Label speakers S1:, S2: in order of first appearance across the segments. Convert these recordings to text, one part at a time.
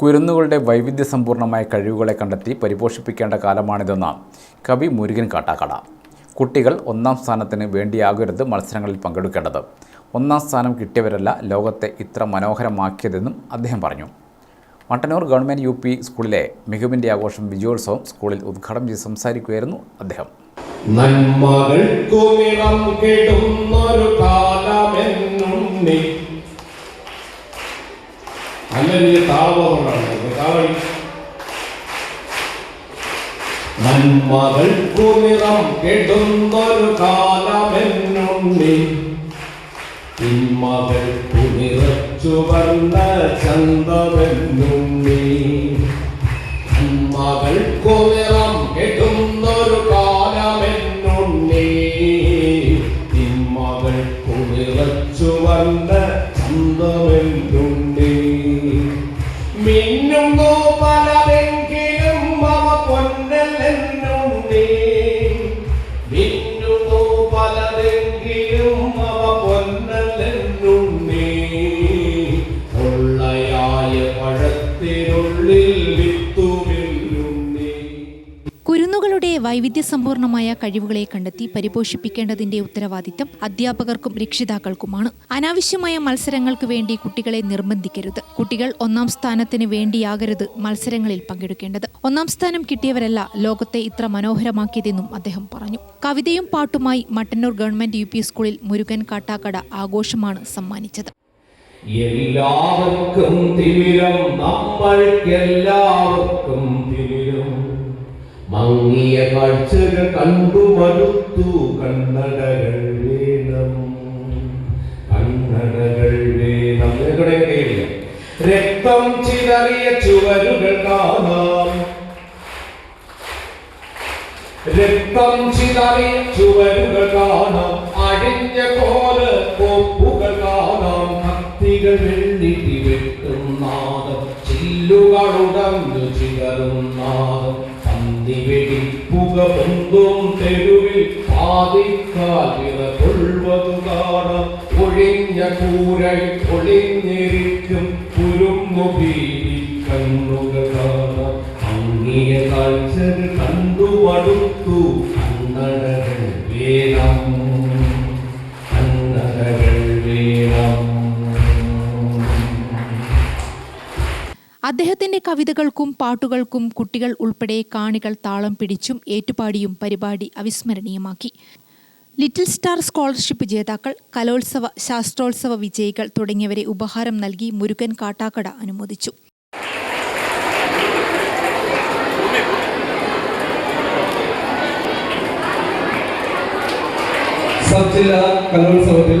S1: കുരുന്നുകളുടെ വൈവിധ്യസമ്പൂർണമായ കഴിവുകളെ കണ്ടെത്തി പരിപോഷിപ്പിക്കേണ്ട കാലമാണിതെന്ന് കവി മുരുകൻ കാട്ടാക്കട. കുട്ടികൾ ഒന്നാം സ്ഥാനത്തിന് വേണ്ടിയാകരുത് മത്സരങ്ങളിൽ പങ്കെടുക്കേണ്ടത്. ഒന്നാം സ്ഥാനം കിട്ടിയവരല്ല ലോകത്തെ ഇത്ര മനോഹരമാക്കിയതെന്നും അദ്ദേഹം പറഞ്ഞു. മട്ടന്നൂർ ഗവൺമെന്റ് യു പി സ്കൂളിലെ മികവിന്റെ ആഘോഷം വിജയോത്സവം സ്കൂളിൽ ഉദ്ഘാടനം ചെയ്ത് സംസാരിക്കുകയായിരുന്നു അദ്ദേഹം.
S2: നന്മകൾക്കു നിറം കെടുന്നൊരു കാലമെന്നുണ്ണി അല്ലെങ്കിൽ താളമാണ് താളം. നന്മകൾക്കു നിറം കെടുന്നൊരു കാലമെന്നുണ്ണി. തിന്മകൾക്കു നിറച്ചു വന്ന ചന്തമെന്നുണ്ണി. മകൾക്കു നിറം
S3: വൈവിധ്യസമ്പൂർണമായ കഴിവുകളെ കണ്ടെത്തി പരിപോഷിപ്പിക്കേണ്ടതിന്റെ ഉത്തരവാദിത്തം അധ്യാപകർക്കും രക്ഷിതാക്കൾക്കുമാണ്. അനാവശ്യമായ മത്സരങ്ങൾക്ക് വേണ്ടി കുട്ടികളെ നിർബന്ധിക്കരുത്. കുട്ടികൾ ഒന്നാം സ്ഥാനത്തിന് വേണ്ടിയാകരുത് മത്സരങ്ങളിൽ പങ്കെടുക്കേണ്ടത്. ഒന്നാം സ്ഥാനം കിട്ടിയവരല്ല ലോകത്തെ ഇത്ര മനോഹരമാക്കിയതെന്നും അദ്ദേഹം പറഞ്ഞു. കവിതയും പാട്ടുമായി മട്ടന്നൂർ ഗവൺമെന്റ് യു സ്കൂളിൽ മുരുകൻ കാട്ടാക്കട ആഘോഷമാണ് സമ്മാനിച്ചത്.
S2: എല്ലാവർക്കും തിമിരം നമ്മൾക്കെല്ലാവർക്കും തിമിരം. മങ്ങിയ കാഴ്ചകൾ കണ്ടു മടുത്തു. കണ്ണടകൾ വേണം. കണ്ണടകൾ വേണം. നിങ്ങളുടെ രക്തം ചിതറിയ ചുവരുകൾ കാണാം. രക്തം ചിതറിയ ചുവരുകൾ കാണാം. അഴിഞ്ഞ കോല കൊമ്പുകൾ കാണാം. കത്തികൾ വെള്ളിട്ടി വെട്ടും നാദം. ചില്ലുകളുടഞ്ഞു ചിതറും നാദം. പന്തി വെടിപ്പുക പൊന്തും തെരുവിൽ പാതിക്കാൽ വിറ കൊള്ളുവതു കാണാം. ഒഴിഞ്ഞ കൂരൈ ഒളിഞ്ഞിരിക്കും കുരുങ്ങു ഭീതി കണ്ണുകൾ കാണാം. ഭംഗിയ കാഴ്ചകൾ കണ്ടു കണ്ണടകൾ വേണം
S3: അദ്ദേഹത്തിന്റെ കവിതകൾക്കും പാട്ടുകൾക്കും കുട്ടികൾ ഉൾപ്പെടെ കാണികൾ താളം പിടിച്ചും ഏറ്റുപാടിയും പരിപാടി അവിസ്മരണീയമാക്കി. ലിറ്റിൽ സ്റ്റാർ സ്കോളർഷിപ്പ് ജേതാക്കൾ കലോത്സവ ശാസ്ത്രോത്സവ വിജയികൾ തുടങ്ങിയവരെ ഉപഹാരം നൽകി മുരുകൻ കാട്ടാക്കട അനുമോദിച്ചു.
S4: സബ് ജില്ലാ കലോത്സവത്തിൽ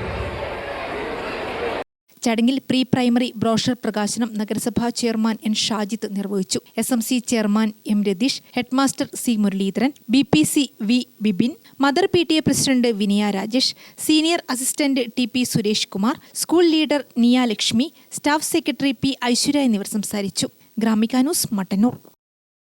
S3: ചടങ്ങിൽ പ്രീ പ്രൈമറി ബ്രോഷർ പ്രകാശനം നഗരസഭാ ചെയർമാൻ എൻ ഷാജിത്ത് നിർവഹിച്ചു. S M C chairman M Ratheesh headmaster C Muraleedharan B P C V Bibin mother P T A president Vinaya Rajesh senior assistant T P Suresh Kumar school leader Niya Lakshmi staff secretary P Aishwarya എന്നിവർ സംസാരിച്ചു. Gramika news Mattannur.